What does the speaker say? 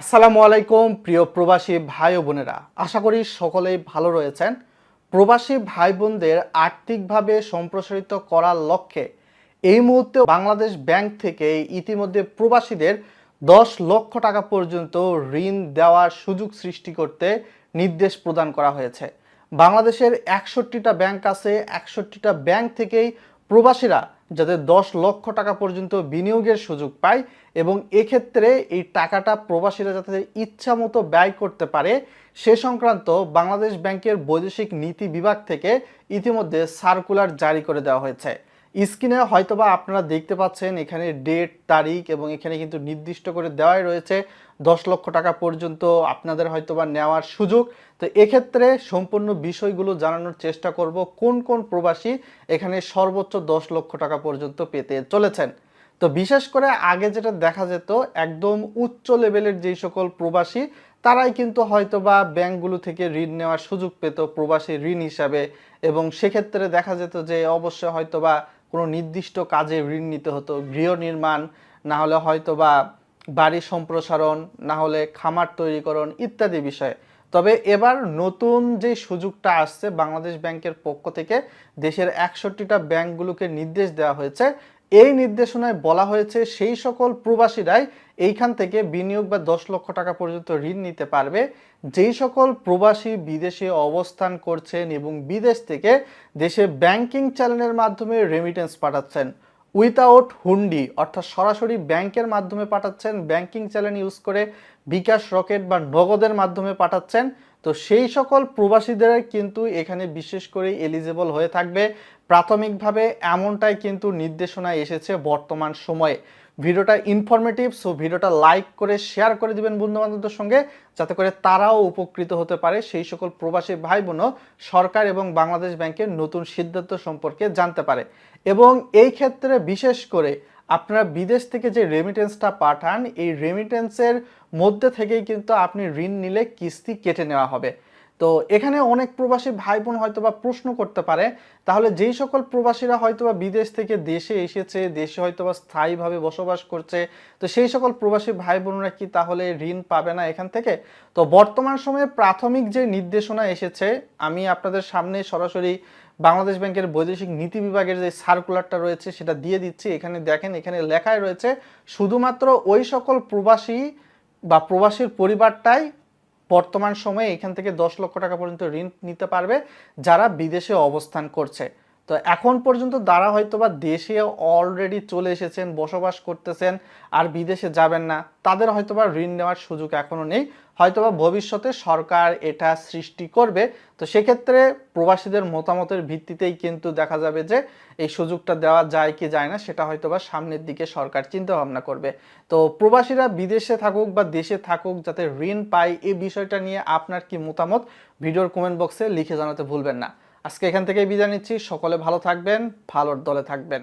আসসালামু আলাইকুম, প্রিয় প্রবাসী ভাই ও বোনেরা। আশা করি সকলেই ভালো রয়েছেন। প্রবাসী ভাই বোনদের আর্থিকভাবে সম্প্রসারিত করার লক্ষ্যে এই মুহূর্তে বাংলাদেশ ব্যাংক থেকে ইতিমধ্যে প্রবাসীদের দশ লক্ষ টাকা পর্যন্ত ঋণ দেওয়ার সুযোগ সৃষ্টি করতে নির্দেশ প্রদান করা হয়েছে। বাংলাদেশের একষট্টিটা ব্যাংক আছে, একষট্টিটা ব্যাংক থেকেই প্রবাসীরা যাতে দশ লক্ষ টাকা পর্যন্ত বিনিয়োগের সুযোগ পায় এবং এক্ষেত্রে এই টাকাটা প্রবাসীরা যাতে ইচ্ছা মতো ব্যয় করতে পারে, সে সংক্রান্ত বাংলাদেশ ব্যাংকের বৈদেশিক নীতি বিভাগ থেকে ইতিমধ্যে সার্কুলার জারি করে দেওয়া হয়েছে। স্ক্রিনে হয়তোবা আপনারা দেখতে পাচ্ছেন এখানে ডেট, তারিখ এবং এখানে কিন্তু নির্দিষ্ট করে দেওয়াই রয়েছে। দশ লক্ষ টাকা পর্যন্ত আপনাদের হয়তোবা নেওয়ার সুযোগ। তো এক্ষেত্রে সম্পূর্ণ বিষয়গুলো জানানোর চেষ্টা করব, কোন কোন প্রবাসী এখানে সর্বোচ্চ দশ লক্ষ টাকা পর্যন্ত পেতে চলেছেন। তো বিশেষ করে আগে যেটা দেখা যেত, একদম উচ্চ লেভেলের যেই সকল প্রবাসী, তারাই কিন্তু হয়তোবা ব্যাংকগুলো থেকে ঋণ নেওয়ার সুযোগ পেত প্রবাসী ঋণ হিসাবে। এবং সেক্ষেত্রে দেখা যেত যে অবশ্যই হয়তোবা কোনো নির্দিষ্ট কাজে ঋণ নিতে হতো। গৃহ নির্মাণ, না হলে হয়তো বা বাড়ি সম্প্রসারণ, না হলে খামার তৈরিকরণ ইত্যাদি বিষয়ে। তবে এবার নতুন যে সুযোগটা আসছে বাংলাদেশ ব্যাংকের পক্ষ থেকে, দেশের একষট্টিটা ব্যাংকগুলোকে নির্দেশ দেওয়া হয়েছে এই নির্দেশনায় বলা হয়েছে সেই সকল প্রবাসীরাই এইখান থেকে বিনিয়োগ বা দশ লক্ষ টাকা পর্যন্ত ঋণ নিতে পারবে। যেই সকল প্রবাসী বিদেশে অবস্থান করছেন এবং বিদেশ থেকে দেশে ব্যাংকিং চ্যানেলের মাধ্যমে রেমিটেন্স পাঠাচ্ছেন। উইথাউট হুন্ডি, অর্থাৎ সরাসরি ব্যাংকের মাধ্যমে পাঠাচ্ছেন, ব্যাংকিং চ্যানেল ইউজ করে বিকাশ রকেট বা নগদের মাধ্যমে পাঠাচ্ছেন। তো সেই সকল প্রবাসীদের কিন্তু এখানে বিশেষ করে এলিজেবল হয়ে থাকবে। প্রাথমিকভাবে এমনটাই কিন্তু নির্দেশনা এসেছে বর্তমান সময়ে। ভিডিওটা ইনফরমেটিভ সো ভিডিওটা লাইক করে শেয়ার করে দিবেন বন্ধু বান্ধবদের সঙ্গে, যাতে করে তারাও উপকৃত হতে পারে সেই সকল প্রবাসী ভাই বোনও সরকার এবং বাংলাদেশ ব্যাংকের নতুন সিদ্ধান্ত সম্পর্কে জানতে পারে। এবং এই ক্ষেত্রে বিশেষ করে আপনারা বিদেশ থেকে যে রেমিটেন্সটা পাঠান, এই রেমিটেন্সের মধ্যে থেকেই কিন্তু আপনি ঋণ নিলে কিস্তি কেটে নেওয়া হবে। তো এখানে অনেক প্রবাসী ভাই বোন হয়তো বা প্রশ্ন করতে পারে, তাহলে যেই সকল প্রবাসীরা হয়তো বা বিদেশ থেকে দেশে এসেছে, দেশে হয়তো বা স্থায়ীভাবে বসবাস করছে, তো সেই সকল প্রবাসী ভাই বোনরা কি তাহলে ঋণ পাবে না এখান থেকে? তো বর্তমান সময়ে প্রাথমিক যে নির্দেশনা এসেছে, আমি আপনাদের সামনে সরাসরি বাংলাদেশ ব্যাংকের বৈদেশিক নীতি বিভাগের যে সার্কুলারটা রয়েছে সেটা দিয়ে দিচ্ছি। এখানে দেখেন, এখানে লেখায় রয়েছে, শুধুমাত্র ওই সকল প্রবাসী বা প্রবাসীর পরিবারটাই বর্তমান সময়ে এখান থেকে দশ লক্ষ টাকা পর্যন্ত ঋণ নিতে পারবে, যারা বিদেশে অবস্থান করছে। তো এখন পর্যন্ত যারা হয়তো বা দেশে অলরেডি চলে এসেছেন, বসবাস করতেছেন আর বিদেশে যাবেন না, তাদের হয়তো বা ঋণ নেওয়ার সুযোগ এখনও নেই। হয়তোবা ভবিষ্যতে সরকার এটা সৃষ্টি করবে। তো সেক্ষেত্রে প্রবাসীদের মতামতের ভিত্তিতেই কিন্তু দেখা যাবে যে এই সুযোগটা দেওয়া যায় কি যায় না, সেটা হয়তোবা সামনের দিকে সরকার চিন্তা ভাবনা করবে। তো প্রবাসীরা বিদেশে থাকুক বা দেশে থাকুক, যাতে ঋণ পায় এই বিষয়টা নিয়ে আপনার কি মতামত, ভিডিওর কমেন্ট বক্সে লিখে জানাতে ভুলবেন না। আজকে এখান থেকে বিদায় নিচ্ছি। সকলে ভালো থাকবেন ভালোর দলে থাকবেন।